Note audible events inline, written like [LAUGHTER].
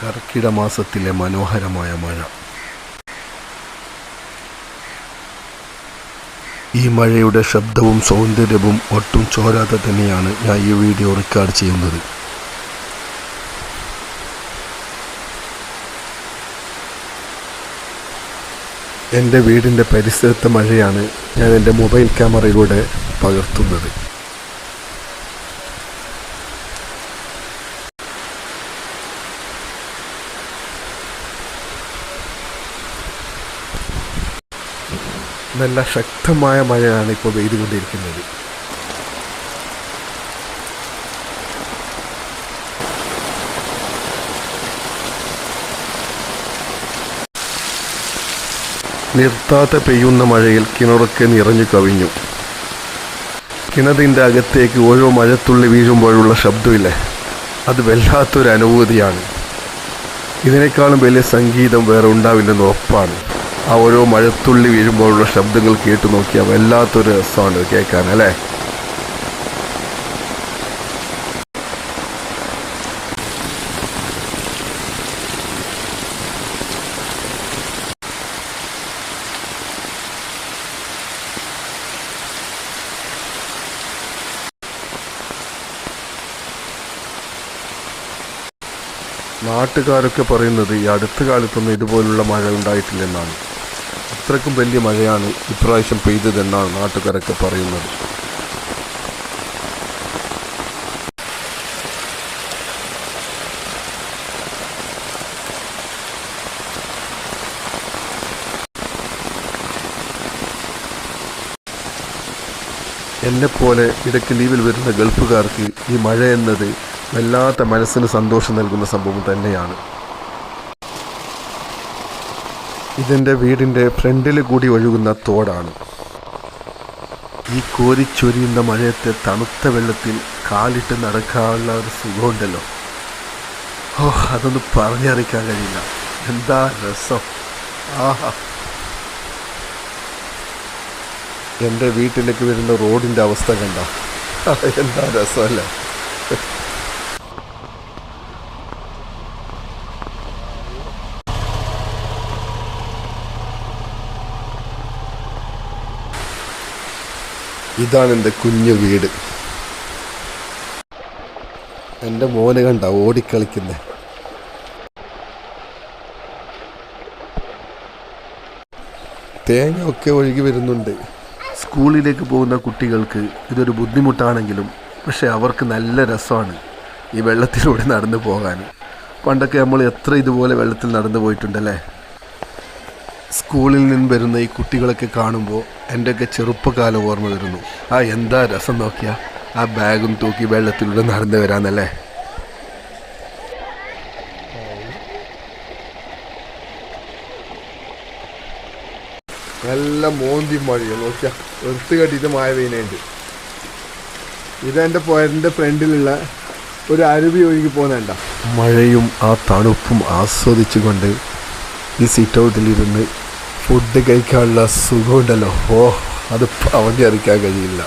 കർക്കിട മാസത്തിലെ മനോഹരമായ മഴ. ഈ മഴയുടെ ശബ്ദവും സൗന്ദര്യവും ഒട്ടും ചോരാതെ തന്നെയാണ് ഞാൻ ഈ വീഡിയോ റെക്കോർഡ് ചെയ്യുന്നത്. എന്റെ വീടിന്റെ പരിസരത്തെ മഴയാണ് ഞാൻ എന്റെ മൊബൈൽ ക്യാമറയിലൂടെ പകർത്തുന്നത്. നല്ല ശക്തമായ മഴയാണ് ഇപ്പോൾ പെയ്തുകൊണ്ടിരിക്കുന്നത്. നിർത്താതെ പെയ്യുന്ന മഴയിൽ കിണറൊക്കെ നിറഞ്ഞു കവിഞ്ഞു. കിണറിന്റെ അകത്തേക്ക് ഓരോ മഴത്തുള്ളി വീഴുമ്പോഴുള്ള ശബ്ദമില്ലേ? അത് വല്ലാത്തൊരു അനുഭൂതിയാണ്. ഇതിനേക്കാളും വലിയ സംഗീതം വേറെ ഉണ്ടാവില്ലെന്ന് ഉറപ്പാണ്. ആ ഓരോ മഴത്തുള്ളി വീഴുമ്പോഴുള്ള ശബ്ദങ്ങൾ കേട്ട് നോക്കിയാൽ വല്ലാത്തൊരു രസമാണ് കേൾക്കാൻ അല്ലേ? നാട്ടുകാരൊക്കെ പറയുന്നത് ഈ അടുത്ത കാലത്തൊന്നും ഇതുപോലുള്ള മഴ ഉണ്ടായിട്ടില്ലെന്നാണ്. അത്രയ്ക്കും വലിയ മഴയാണ് ഇപ്രാവശ്യം പെയ്തതെന്നാണ് നാട്ടുകാരൊക്കെ പറയുന്നത്. എന്നെപ്പോലെ ഇടയ്ക്ക് ലീവിൽ വരുന്ന ഗൾഫുകാർക്ക് ഈ മഴ എന്നത് വല്ലാത്ത മനസ്സിന് സന്തോഷം നൽകുന്ന സംഭവം തന്നെയാണ്. ഇതെന്റെ വീടിന്റെ ഫ്രണ്ടിൽ കൂടി ഒഴുകുന്ന തോടാണ്. ഈ കോരിച്ചൊരിയുന്ന മഴയത്തെ തണുത്ത വെള്ളത്തിൽ കാലിട്ട് നടക്കാനുള്ള ഒരു സുഖമുണ്ടല്ലോ. ഓ അതൊന്നും പറഞ്ഞറിയിക്കാൻ കഴിയില്ല. എന്താ രസം? ആഹാ. എന്റെ വീട്ടിലേക്ക് വരുന്ന റോഡിന്റെ അവസ്ഥ കണ്ട? [LAUGHS] എന്താ രസമല്ലേ? ഇതാണ് എന്റെ കുഞ്ഞു വീട്. എന്റെ മോനെ കണ്ട ഓടിക്കളിക്കുന്നത് തേങ്ങ ഒക്കെ ഒഴുകി വരുന്നുണ്ട്. സ്കൂളിലേക്ക് പോകുന്ന കുട്ടികൾക്ക് ഇതൊരു ബുദ്ധിമുട്ടാണെങ്കിലും പക്ഷെ അവർക്ക് നല്ല രസമാണ് ഈ വെള്ളത്തിലൂടെ നടന്നു പോകാൻ. പണ്ടൊക്കെ നമ്മൾ എത്ര ഇതുപോലെ വെള്ളത്തിൽ നടന്നു പോയിട്ടുണ്ടല്ലേ? സ്കൂളിൽ നിന്ന് വരുന്ന ഈ കുട്ടികളൊക്കെ കാണുമ്പോൾ എന്റെയൊക്കെ ചെറുപ്പകാലം ഓർമ്മ വരുന്നു. ആ എന്താ രസം നോക്കിയാ? ആ ബാഗും തൂക്കി വെള്ളത്തിലൂടെ നടന്നു വരാന്നല്ലേ? നല്ല മോന്തി മഴ നോക്കിയാ. എടുത്ത് കെട്ടിയിട്ട് മഴ പെയ്യുന്നുണ്ട് ഇതെന്റെ പോയതിന്റെ ഫ്രണ്ടിലുള്ള ഒരു അരുവി ഒഴുകി പോകുന്നുണ്ട മഴയും ആ തണുപ്പും ആസ്വദിച്ചുകൊണ്ട് ഈ സീറ്റ് ഔട്ടിലിരുന്ന് ഫുഡ് കഴിക്കാനുള്ള സുഖമുണ്ടല്ലോ. ഓ അത് പറഞ്ഞറിയിക്കാൻ കഴിയില്ല.